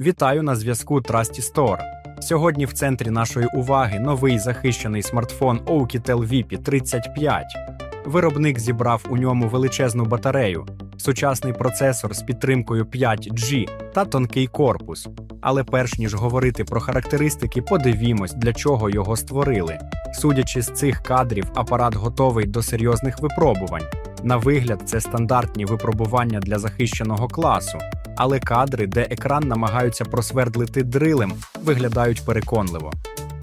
Вітаю на зв'язку Trusty Store. Сьогодні в центрі нашої уваги новий захищений смартфон Oukitel VP 35. Виробник зібрав у ньому величезну батарею, сучасний процесор з підтримкою 5G та тонкий корпус. Але перш ніж говорити про характеристики, подивімось, для чого його створили. Судячи з цих кадрів, апарат готовий до серйозних випробувань. На вигляд, це стандартні випробування для захищеного класу, але кадри, де екран намагаються просвердлити дрилем, виглядають переконливо.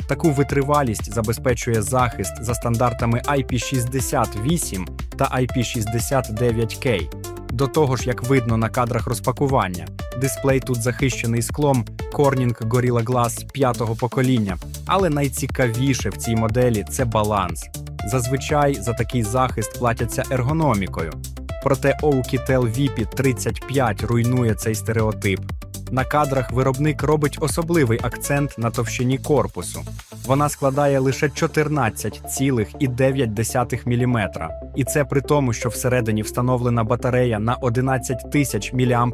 Таку витривалість забезпечує захист за стандартами IP68 та IP69K. До того ж, як видно на кадрах розпакування, дисплей тут захищений склом Corning Gorilla Glass п'ятого покоління, але найцікавіше в цій моделі це баланс. Зазвичай за такий захист платяться ергономікою. Проте Oukitel VP 35 руйнує цей стереотип. На кадрах виробник робить особливий акцент на товщині корпусу. Вона складає лише 14,9 мм. І це при тому, що всередині встановлена батарея на 11 тисяч мАч.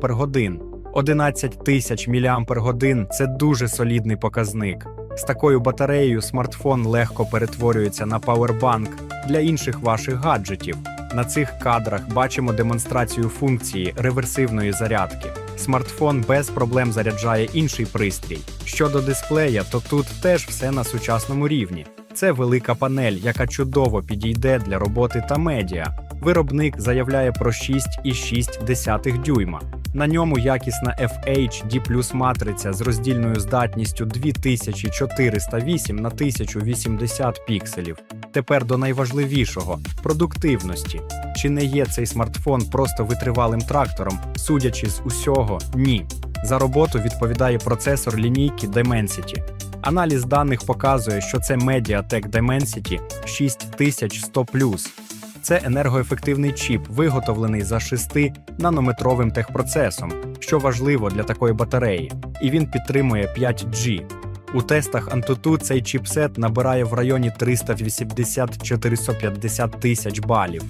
11 тисяч мАч – це дуже солідний показник. З такою батареєю смартфон легко перетворюється на павербанк для інших ваших гаджетів. На цих кадрах бачимо демонстрацію функції реверсивної зарядки. Смартфон без проблем заряджає інший пристрій. Щодо дисплея, то тут теж все на сучасному рівні. Це велика панель, яка чудово підійде для роботи та медіа. Виробник заявляє про 6,6 дюйма. На ньому якісна FHD матриця з роздільною здатністю 2408 на 1080 пікселів. Тепер до найважливішого продуктивності. Чи не є цей смартфон просто витривалим трактором? Судячи з усього, ні. За роботу відповідає процесор лінійки Dimensity. Аналіз даних показує, що це Mediatek Dimensity 6100 це енергоефективний чіп, виготовлений за 6-нанометровим техпроцесом, що важливо для такої батареї, і він підтримує 5G. У тестах Antutu цей чіпсет набирає в районі 380-450 тисяч балів.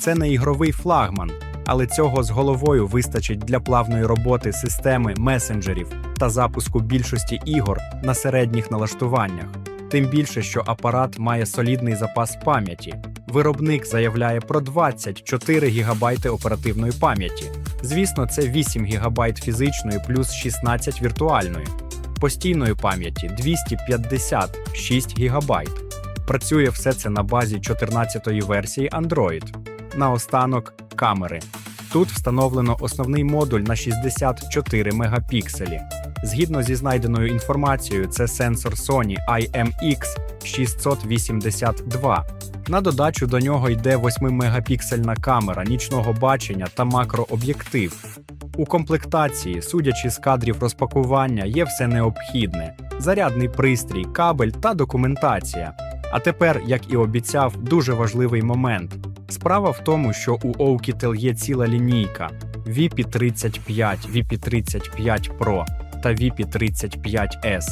Це не ігровий флагман, але цього з головою вистачить для плавної роботи системи месенджерів та запуску більшості ігор на середніх налаштуваннях. Тим більше, що апарат має солідний запас пам'яті. Виробник заявляє про 24 ГБ оперативної пам'яті. Звісно, це 8 ГБ фізичної плюс 16 віртуальної, постійної пам'яті 256 ГБ. Працює все це на базі 14-ї версії Android. Наостанок камери. Тут встановлено основний модуль на 64 мегапікселі. Згідно зі знайденою інформацією, це сенсор Sony IMX682. На додачу до нього йде 8-мегапіксельна камера нічного бачення та макрооб'єктив. У комплектації, судячи з кадрів розпакування, є все необхідне: зарядний пристрій, кабель та документація. А тепер, як і обіцяв, дуже важливий момент. Справа в тому, що у Oukitel є ціла лінійка VP35, VP35 Pro та VP35S.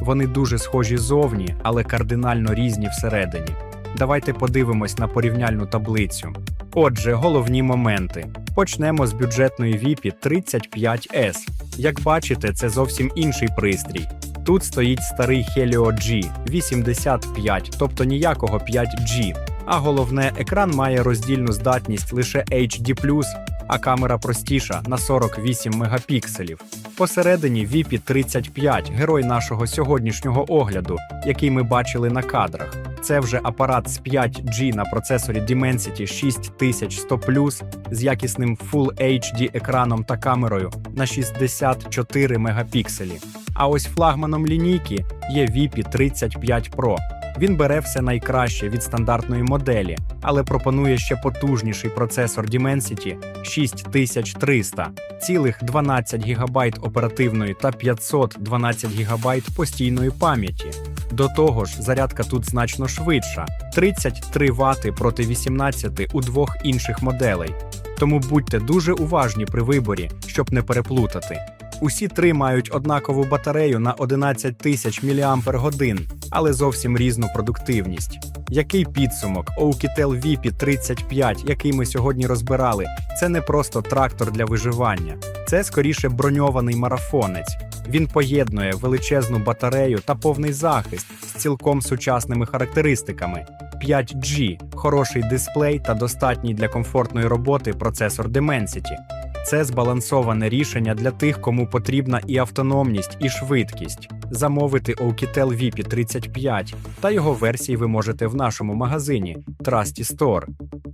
Вони дуже схожі зовні, але кардинально різні всередині. Давайте подивимось на порівняльну таблицю. Отже, головні моменти. Почнемо з бюджетної віпі 35S. Як бачите, це зовсім інший пристрій. Тут стоїть старий Helio G 85, тобто ніякого 5G. А головне, екран має роздільну здатність лише HD+, а камера простіша на 48 мегапікселів. Посередині VP 35 герой нашого сьогоднішнього огляду, який ми бачили на кадрах. Це вже апарат з 5G на процесорі Dimensity 6100 з якісним Full HD екраном та камерою на 64 мегапікселі. А ось флагманом лінійки є VP 35 Pro. Він бере все найкраще від стандартної моделі, але пропонує ще потужніший процесор Dimensity 6300, цілих 12 ГБ оперативної та 512 ГБ постійної пам'яті. До того ж, зарядка тут значно швидша 33 Вт проти 18 у двох інших моделей. Тому будьте дуже уважні при виборі, щоб не переплутати. Усі три мають однакову батарею на 11 тисяч мАч, але зовсім різну продуктивність. Який підсумок Oukitel VP 35, який ми сьогодні розбирали, це не просто трактор для виживання, це скоріше броньований марафонець. Він поєднує величезну батарею та повний захист з цілком сучасними характеристиками. 5G, хороший дисплей та достатній для комфортної роботи процесор Dimensity. Це збалансоване рішення для тих, кому потрібна і автономність, і швидкість. Замовити Oukitel VP 35 та його версії ви можете в нашому магазині Trusty Store.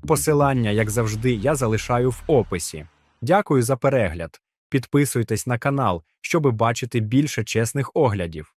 Посилання, як завжди, я залишаю в описі. Дякую за перегляд. Підписуйтесь на канал, щоби бачити більше чесних оглядів.